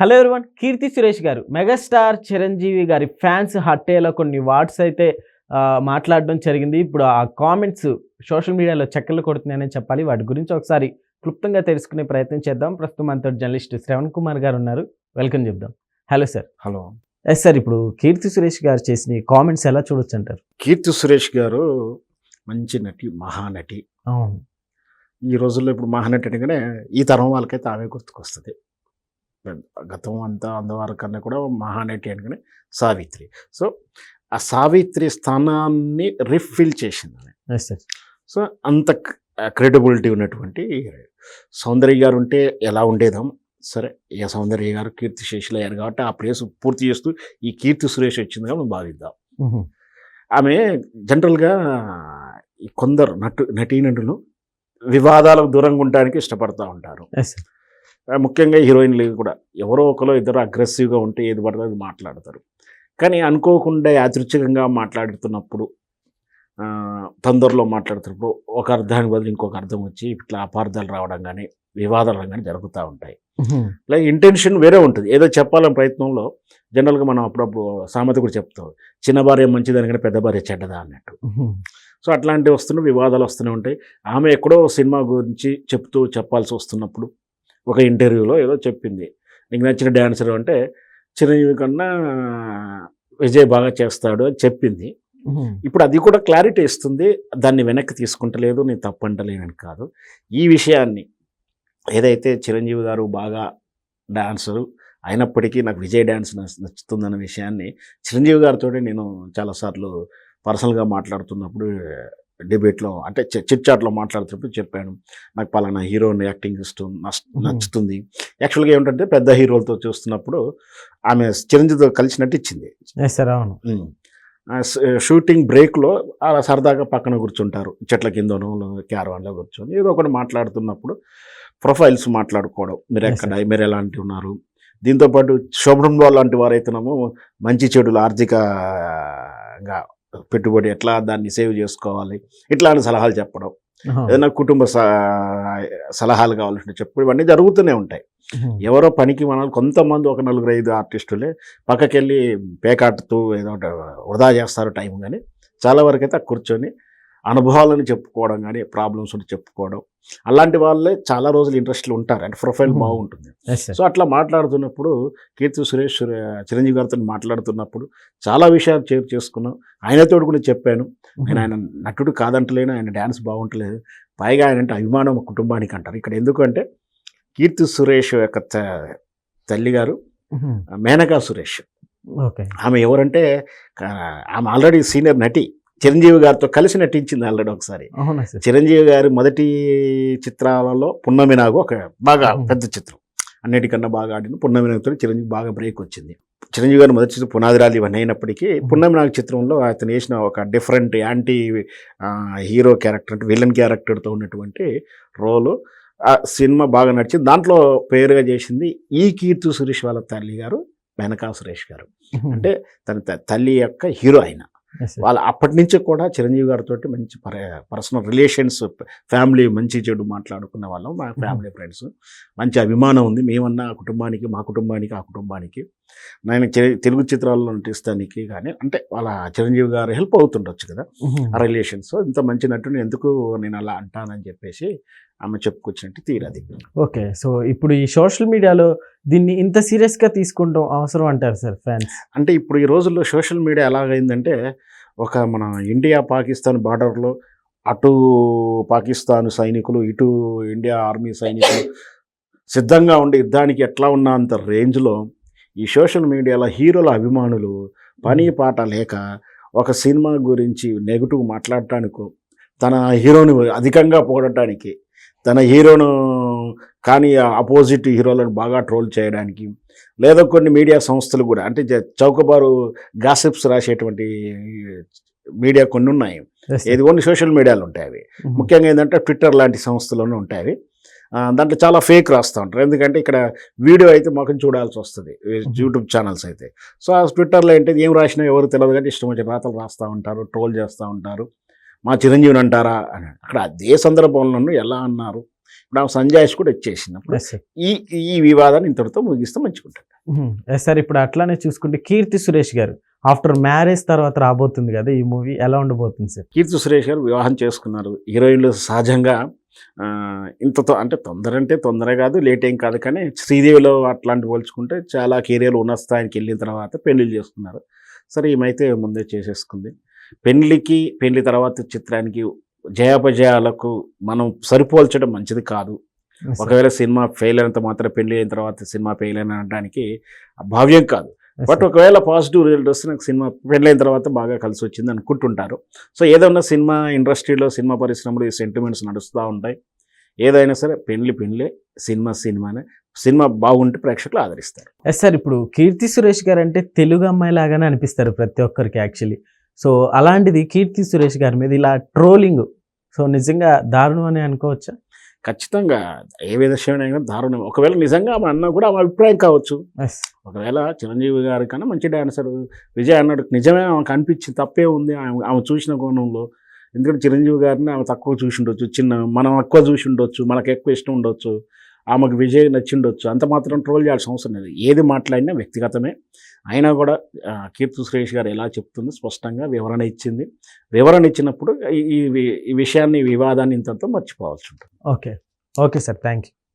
Hello everyone Keerthy Suresh గారు. Megastar Chiranjeevi గారి fans హట్టేలో కొన్ని వార్డ్స్ అయితే మాట్లాడడం జరిగింది. ఇప్పుడు ఆ కామెంట్స్ సోషల్ మీడియాలో చక్కర్లు కొడుతున్నాయని చెప్పాలి. వాటి గురించి ఒకసారి క్లుప్తంగా తెలుసుకునే ప్రయత్నం చేద్దాం. ప్రస్తుతం మనతో జర్నలిస్ట్ శ్రవణ్ కుమార్ గారు ఉన్నారు. వెల్కమ్ చెప్దాం. Hello sir. Hello. Yes sir ఇప్పుడు కీర్తి సురేష్ గారు చేసిన కామెంట్స్ ఎలా చూడొచ్చు అంటారు? కీర్తి సురేష్ గారు మంచి నటి మహానటి అవును. ఈ రోజుల్లో ఇప్పుడు మహానటి అనగానే ఈ తరం వాళ్ళకైతే ఆమె గుర్తుకొస్తుంది. గతం అంతా అందవారి కన్నా కూడా మహానటి అనగానే సావిత్రి. సో ఆ సావిత్రి స్థానాన్ని రిఫిల్ చేసింది సో అంత క్రెడిబిలిటీ ఉన్నటువంటి సౌందర్య గారు ఉంటే ఎలా ఉండేదాం? సరే ఇక సౌందర్య గారు కీర్తి శేషులు అయ్యారు కాబట్టి ఆ ప్లేస్ పూర్తి చేస్తూ ఈ కీర్తి సురేష్ వచ్చిందిగా మనం భావిద్దాం. ఆమె జనరల్గా ఈ కొందరు నటు నటీనటులు వివాదాలకు దూరంగా ఉండడానికి ఇష్టపడతా ఉంటారు. ముఖ్యంగా హీరోయిన్లు కూడా. ఎవరో ఒకరో ఇద్దరు అగ్రెసివ్గా ఉంటే ఏది పడితే అది మాట్లాడతారు. కానీ అనుకోకుండా యాదృచ్ఛికంగా మాట్లాడుతున్నప్పుడు తొందరలో మాట్లాడుతున్నప్పుడు ఒక అర్థానికి బదులు ఇంకొక అర్థం వచ్చి ఇట్లా అపార్థాలు రావడం కానీ వివాదాలు కానీ జరుగుతూ ఉంటాయి. లైక్ ఇంటెన్షన్ వేరే ఉంటుంది. ఏదో చెప్పాలని ప్రయత్నంలో జనరల్గా మనం అప్పుడప్పుడు సామెత కూడా చెప్తాం. చిన్న భార్య మంచిదని కానీ పెద్ద భార్య చెడ్డదా అన్నట్టు. సో అట్లాంటివి వస్తున్న వివాదాలు వస్తూనే ఉంటాయి. ఆమె ఎక్కడో సినిమా గురించి చెప్తూ చెప్పాల్సి వస్తున్నప్పుడు ఒక ఇంటర్వ్యూలో ఏదో చెప్పింది. నీకు నచ్చిన డ్యాన్సర్ అంటే చిరంజీవి కన్నా విజయ్ బాగా చేస్తాడు అని చెప్పింది. ఇప్పుడు అది కూడా క్లారిటీ ఇస్తుంది. దాన్ని వెనక్కి తీసుకుంటలేదు. నేను తప్పంటలేనని కాదు. ఈ విషయాన్ని ఏదైతే చిరంజీవి గారు బాగా డాన్సరు అయినప్పటికీ నాకు విజయ్ డ్యాన్స్ నచ- నచ్చుతుందన్న విషయాన్ని చిరంజీవి గారితో నేను చాలాసార్లు పర్సనల్గా మాట్లాడుతున్నప్పుడు డిబేట్లో అంటే చిట్ చాట్లో మాట్లాడుతున్నప్పుడు చెప్పాను. నాకు పలానా హీరోని యాక్టింగ్ ఇష్టం నచ్-. నచ్చుతుంది. యాక్చువల్గా ఏమిటంటే పెద్ద హీరోలతో చూస్తున్నప్పుడు ఆమె చిరంజీవితో కలిసి నటించింది. అవును. షూటింగ్ బ్రేక్లో అలా సరదాగా పక్కన కూర్చుంటారు. చెట్ల కిందనో క్యారవాన్లో కూర్చొని ఏదో ఒకటి మాట్లాడుతున్నప్పుడు ప్రొఫైల్స్ మాట్లాడుకోవడం. మీరు ఎక్కడ మీరు ఎలాంటి ఉన్నారు? దీంతోపాటు శోభనంలో లాంటి వారైతేనేమో మంచి చెడులు ఆర్థికంగా పెట్టుబడి ఎట్లా దాన్ని సేవ్ చేసుకోవాలి? ఇట్లాంటి సలహాలు చెప్పడం. ఏదైనా కుటుంబ స- సలహాలు కావాలంటే చెప్పడం. ఇవన్నీ జరుగుతూనే ఉంటాయి. ఎవరో పనికి మన కొంతమంది ఒక నలుగురు ఐదు ఆర్టిస్టులే పక్కకెళ్ళి పేకాటుతూ ఏదో వృధా చేస్తారు టైం కానీ చాలా వరకు అయితే కూర్చొని అనుభవాలను చెప్పుకోవడం కానీ ప్రాబ్లమ్స్ ఉంటే చెప్పుకోవడం. అలాంటి వాళ్ళే చాలా రోజులు ఇంట్రెస్ట్లు ఉంటారు. అంటే ప్రొఫైల్. బాగుంటుంది. సో అట్లా మాట్లాడుతున్నప్పుడు కీర్తి సురేష్ సురే- చిరంజీవి గారితో మాట్లాడుతున్నప్పుడు చాలా విషయాలు షేర్ చేసుకున్నాం. ఆయనతో కూడా చెప్పాను. నేను ఆయన నటుడు కాదంటలేను. ఆయన డ్యాన్స్ బాగుంటలేదు. పైగా ఆయన అంటే అభిమానం కుటుంబానికి అంటారు. ఇక్కడ ఎందుకంటే కీర్తి సురేష్ యొక్క తల్లి గారు. మేనకా సురేష్. ఓకే. ఆమె ఎవరంటే ఆమె ఆల్రెడీ సీనియర్ నటి. చిరంజీవి గారితో కలిసి నటించింది ఆల్రెడీ ఒకసారి. చిరంజీవి గారి మొదటి చిత్రాలలో పున్నమి నాగు ఒక బాగా. పెద్ద చిత్రం. అన్నిటికన్నా బాగా ఆడిన పున్నమి నాగుతో చిరంజీవి బాగా బ్రేక్ వచ్చింది. చిరంజీవి గారి మొదటి చిత్రం పునాదిరాలు ఇవన్నీ అయినప్పటికీ పున్నమి నాగు చిత్రంలో అతను వేసిన ఒక డిఫరెంట్ యాంటీ హీరో క్యారెక్టర్ అంటే విలన్ క్యారెక్టర్తో ఉన్నటువంటి రోలు ఆ సినిమా బాగా నడిచింది. దాంట్లో పేరుగా చేసింది ఈ కీర్తి సురేష్ వాళ్ళ తల్లి గారు వెనకా సురేష్ గారు. అంటే తన తల్లి యొక్క హీరో ఆయన సార్. వాళ్ళ అప్పటి నుంచి కూడా చిరంజీవి గారితో మంచి పర్సనల్ రిలేషన్స్ ఫ్యామిలీ మంచి చెడు మాట్లాడుకున్న వాళ్ళం మా ఫ్యామిలీ ఫ్రెండ్స్. మంచి అభిమానం ఉంది. మేమన్నా ఆ కుటుంబానికి మా కుటుంబానికి ఆ కుటుంబానికి. నేను తెలుగు చిత్రాల్లో నటిస్తానికి కానీ అంటే వాళ్ళ చిరంజీవి గారు హెల్ప్ అవుతుండొచ్చు కదా. ఆ రిలేషన్స్. ఇంత మంచి నటుని ఎందుకు నేను అలా అంటానని చెప్పేసి ఆమె చెప్పుకొచ్చినట్టు తీరది. ఓకే సో ఇప్పుడు ఈ సోషల్ మీడియాలో దీన్ని ఇంత సీరియస్గా తీసుకుంటాం అవసరం అంటారు సార్ ఫ్యాన్స్? అంటే ఇప్పుడు ఈ రోజుల్లో సోషల్ మీడియా ఎలాగైందంటే ఒక మన ఇండియా పాకిస్తాన్ బార్డర్లో అటు పాకిస్తాన్ సైనికులు ఇటు ఇండియా ఆర్మీ సైనికులు సిద్ధంగా ఉండి యుద్ధానికి ఎట్లా ఉన్న అంత రేంజ్లో ఈ సోషల్ మీడియాలో హీరోల అభిమానులు పని పాట లేక ఒక సినిమా గురించి నెగిటివ్ మాట్లాడటానికి తన హీరోని అధికంగా పొగడటానికి తన హీరోను కానీ అపోజిట్ హీరోలను బాగా ట్రోల్ చేయడానికి లేదా కొన్ని మీడియా సంస్థలు కూడా అంటే చౌకబారు గాసిప్స్ రాసేటువంటి మీడియా కొన్ని ఉన్నాయి. ఏది ఓన్లీ సోషల్ మీడియాలో ఉంటాయి అవి. ముఖ్యంగా ఏంటంటే ట్విట్టర్ లాంటి సంస్థలోనే ఉంటాయి అవి. దాంట్లో చాలా ఫేక్ రాస్తూ ఉంటారు. ఎందుకంటే ఇక్కడ వీడియో అయితే మాకు చూడాల్సి వస్తుంది. యూట్యూబ్ ఛానల్స్ అయితే. సో ఆ ట్విట్టర్లో ఏంటి ఏం రాసినా ఎవరు తెలియదు కానీ ఇష్టం వచ్చిన రాతలు రాస్తూ ఉంటారు ట్రోల్ చేస్తూ ఉంటారు. మా చిరంజీవిని అంటారా అని అక్కడ అదే సందర్భంలో ఎలా అన్నారు? ఇప్పుడు ఆమె సంజాయిష్ కూడా సార్ ఈ ఈ వివాదాన్ని ఇంతటితో ముగిస్తే మంచిగుంటుంది. ఎస్ సార్ ఇప్పుడు అట్లానే చూసుకుంటే కీర్తి సురేష్ గారు ఆఫ్టర్ మ్యారేజ్ తర్వాత రాబోతుంది కదా ఈ మూవీ ఎలా ఉండబోతుంది సార్ కీర్తి సురేష్ గారు వివాహం చేసుకున్నారు. హీరోయిన్లు సహజంగా ఆ, ఇంత అంటే తొందర అంటే తొందర కాదు లేట్ ఏం కాదు కానీ శ్రీదేవిలో అట్లాంటి పోల్చుకుంటే చాలా కెరియర్లు ఉన్న స్థాయికి వెళ్ళిన తర్వాత పెళ్ళిళ్ళు చేసుకున్నారు. సరే ఈమైతే ముందే చేసేసుకుంది. పెళ్ళికి పెళ్ళి తర్వాత చిత్రానికి జయాపజయాలకు మనం సరిపోల్చడం మంచిది కాదు. ఒకవేళ సినిమా ఫెయిల్ అయినంత మాత్రం పెళ్ళి అయిన తర్వాత సినిమా ఫెయిల్ అయిన అనడానికి భావ్యం కాదు. బట్. ఒకవేళ పాజిటివ్ రిజల్ట్ వస్తే నాకు సినిమా పెళ్ళైన తర్వాత బాగా కలిసి వచ్చింది అనుకుంటుంటారు. సో ఏదైనా సినిమా ఇండస్ట్రీలో సినిమా పరిశ్రమలో ఈ సెంటిమెంట్స్ నడుస్తూ ఉంటాయి. ఏదైనా సరే పెళ్ళి పెళ్ళే సినిమా సినిమానే సినిమా బాగుంటే ప్రేక్షకులు ఆదరిస్తారు. ఎస్ సార్ ఇప్పుడు కీర్తి సురేష్ గారు అంటే తెలుగు అమ్మాయి లాగానే అనిపిస్తారు ప్రతి ఒక్కరికి యాక్చువల్లీ సో అలాంటిది కీర్తి సురేష్ గారి మీద ఇలా ట్రోలింగ్. సో నిజంగా దారుణం అని అనుకోవచ్చా? ఖచ్చితంగా ఏ విషయమైనా దారుణం. ఒకవేళ నిజంగా ఆమె అన్న కూడా ఆమె అభిప్రాయం కావచ్చు. ఒకవేళ చిరంజీవి గారి కన్నా మంచి డాన్సర్ విజయ్ అన్నాడు నిజమే ఆమెకు అనిపించింది తప్పే ఉంది ఆమె ఆమె చూసిన కోణంలో. ఎందుకంటే చిరంజీవి గారిని ఆమె తక్కువ చూసి ఉండొచ్చు. చిన్న మనం ఎక్కువ చూసి ఉండొచ్చు. మనకు ఎక్కువ ఇష్టం ఉండొచ్చు. ఆమెకు విజయ్ నచ్చిండొచ్చు. అంత మాత్రం ట్రోల్ చేయాల్సిన అవసరం లేదు. ఏది మాట్లాడినా వ్యక్తిగతమే. అయినా కూడా కీర్తి సురేష్ గారు ఎలా చెప్తుంది స్పష్టంగా వివరణ ఇచ్చింది. వివరణ ఇచ్చినప్పుడు ఈ- ఈ విషయాన్ని వివాదాన్ని ఇంతతో మర్చిపోవాల్సి ఉంటుంది. Okay. Okay sir. Thank you